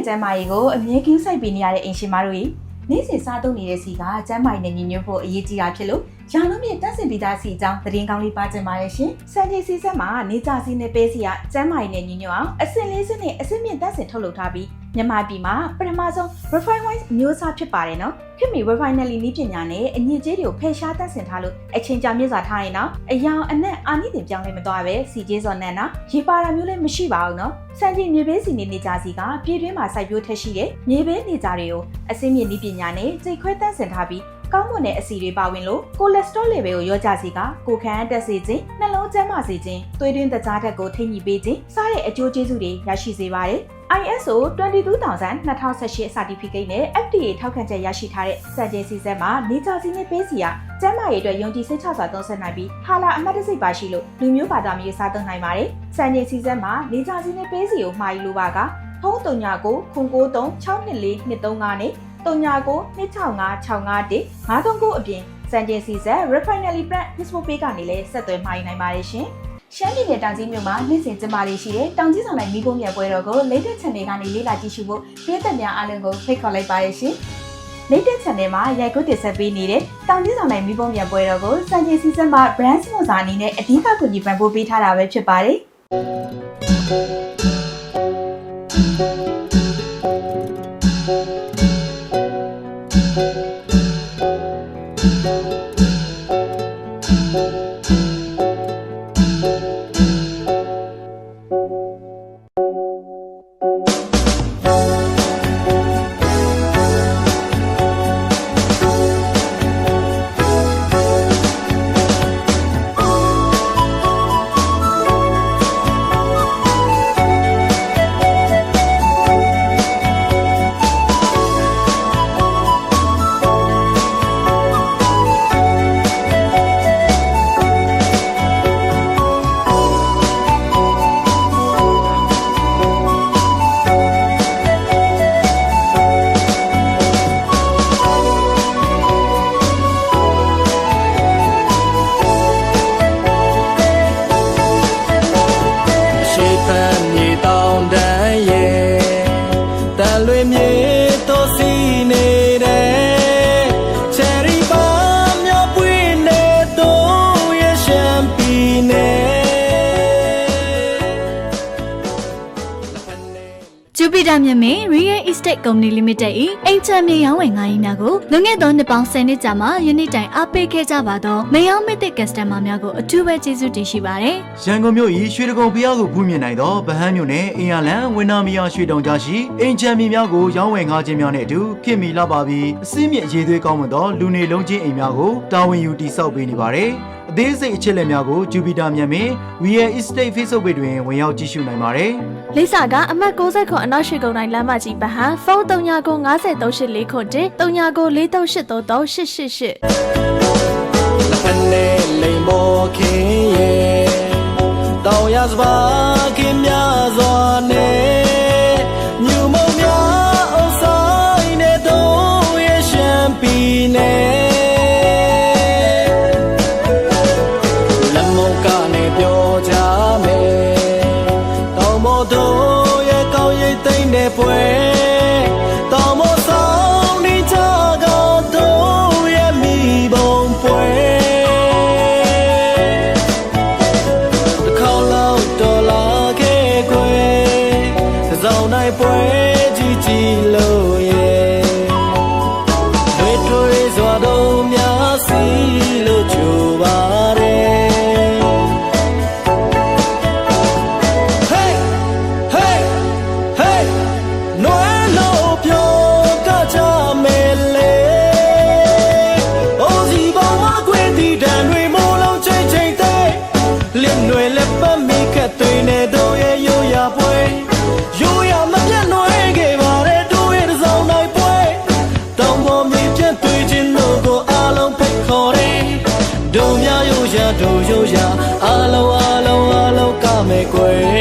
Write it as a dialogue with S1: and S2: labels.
S1: ရဲ့ကျန်းမာရေးကိုအမြဲကင်းစိုက်ပေးနေရတဲ့အိမ်ရှင်မတို့ကြီးနေ့စဉ်စားသုံးနေတဲ့စီကကျန်းမာရေးနဲ့ညီညွတ်ဖို့အရေးကြီးတာဖြစ်လို့ရာလုံးမြင့်တက်ဆင်ပြီးသားစီအကြောင်းသတင်းကောင်းလေးပါတင်ပါတယ်ရှင်။စံချိန်စီဆက်မှာနေကြစီနဲ့ပဲစီကကျန်းမာရေးနဲ့ညီညွတ်အောင်အဆင့်လေးစနဲ့အဆင့်မြင့်တက်ဆင်ထုတ်လုပ်ထားပြီး မြန်မာပြည်မှာပထမဆုံး refine wise အမျိုးအစားဖြစ်ပါတယ်နော်။ခင်မီ refinely နည်းပညာနဲ့အညစ်အကြေးတွေကိုဖယ်ရှားတက်ဆင်ထားလို့အချိန်ကြာမြင့်စွာထားရင်တော့အယောင်အနက်အာနိသင်ပြောင်းလဲမသွားပဲစီကျေးစော်နန်းနာရေပါတာမျိုးလည်းမရှိပါဘူးနော်။စံချိန်မြေပေးစီနေနေကြစီကပြည်တွင်းမှာစိုက်ပျိုးထက်ရှိတဲ့မြေပေးနေကြတွေကိုအစင်းမြင့်နည်းပညာနဲ့စိတ်ခွဲတက်ဆင်ထားပြီး ကောင်းမွန်တဲ့အဆီတွေပါဝင်လို့ကိုလက်စထရောလေဗယ်ကိုရောကြစေကကိုခန့်တက်စေခြင်းနှလုံးကျန်းမာစေခြင်းသွေးတွင်းတကြားဓာတ်ကိုထိန်းညှိပေးခြင်းစတဲ့အကျိုးကျေးဇူးတွေရရှိစေပါတယ်။ ISO 22000 2018 certificate နဲ့ FDA ထောက်ခံချက်ရရှိထားတဲ့စံချိန်စီစက်မှာနေကြစီနဲ့ပေးစီကကျန်းမာရေးအတွက်ယုံကြည်စိတ်ချစွာသုံးစွဲနိုင်ပြီးဟာလာအမှတ်တစိတ်ပါရှိလို့လူမျိုးဘာသာမျိုးစားသုံးနိုင်ပါတယ်။စံချိန်စီစက်မှာနေကြစီနဲ့ပေးစီကိုမှာယူလိုပါကဖုန်း39ကိုခု93 624 235နဲ့ 39 265 651 539အပြင်စံချိန်စီဆက် Refinery Brand Facebook Page ကနေလည်းဆက်သွယ်မှာယူနိုင်ပါတယ်ရှင်။ရှမ်းပြည်နယ်တောင်ကြီးမြို့မှာနေ့စဉ်ကျင်းပလေးရှိတဲ့တောင်ကြီးဆောင်လိုက်မိဖို့မြတ်ပွဲတော်ကို latest channel ကနေလေ့လာကြည့်ရှုဖို့ပြည်သက်များအားလုံးကိုဖိတ်ခေါ်လိုက်ပါရရှင်။ latest channel မှာရိုက်ကူးတင်ဆက်ပေးနေတဲ့တောင်ကြီးဆောင်လိုက်မိဖို့မြတ်ပွဲတော်ကိုစံချိန်စီဆက်မှာ brand sponsor အနေနဲ့အဓိကကူညီပံ့ပိုးပေးထားတာပဲဖြစ်ပါတယ်။
S2: ဂျူပီတာမြင့်မင်း Real Estate Company Limited ၏အိမ်ချမ်းမြေရောင်းဝယ်ငါးရင်များကိုလွန်ခဲ့သောနှစ်ပေါင်း10နှစ်ကြာမှယနေ့တိုင်အားပေးခဲ့ကြပါသောမယောင်းမစ်တဲ့ customer များကိုအထူးပဲကျေးဇူးတင်ရှိပါတယ်
S3: ရန်ကုန်မြို့၏ရွှေတကုံဖျားကိုဖူးမြင်နိုင်သောဗဟန်းမြို့နယ်အင်ယာလန်ဝင်းနာမီယာရွှေတောင်ကြားရှိအင်ချမ်းမြေများကိုရောင်းဝယ်ငါးခြင်းများနဲ့အတူခင်မီလာပါပြီးအစင်းမြင့်ရေးသွေးကောင်းမွန်သောလူနေလုံးချင်းအိမ်များကိုတာဝန်ယူတည်ဆောက်ပေးနေပါတယ်။ အသေးစိတ်အချက်အလက်များကိုဂျူပီတာမြန်မင်း Real Estate Facebook Page တွင်ဝင်ရောက်ကြည့်ရှုနိုင်ပါတယ်။
S4: လိပ်စာကအမှတ်60ခွန်အနောက်ရှိကုန်းတိုင်းလမ်းမကြီးဗဟန်းဖုန်း399384ခွန်တင်3943838888
S5: ဖက်နဲ့လိမ်မောခင်ရဲ့တောင်ရစပါ ကြည့်ကြည့်လို့ quê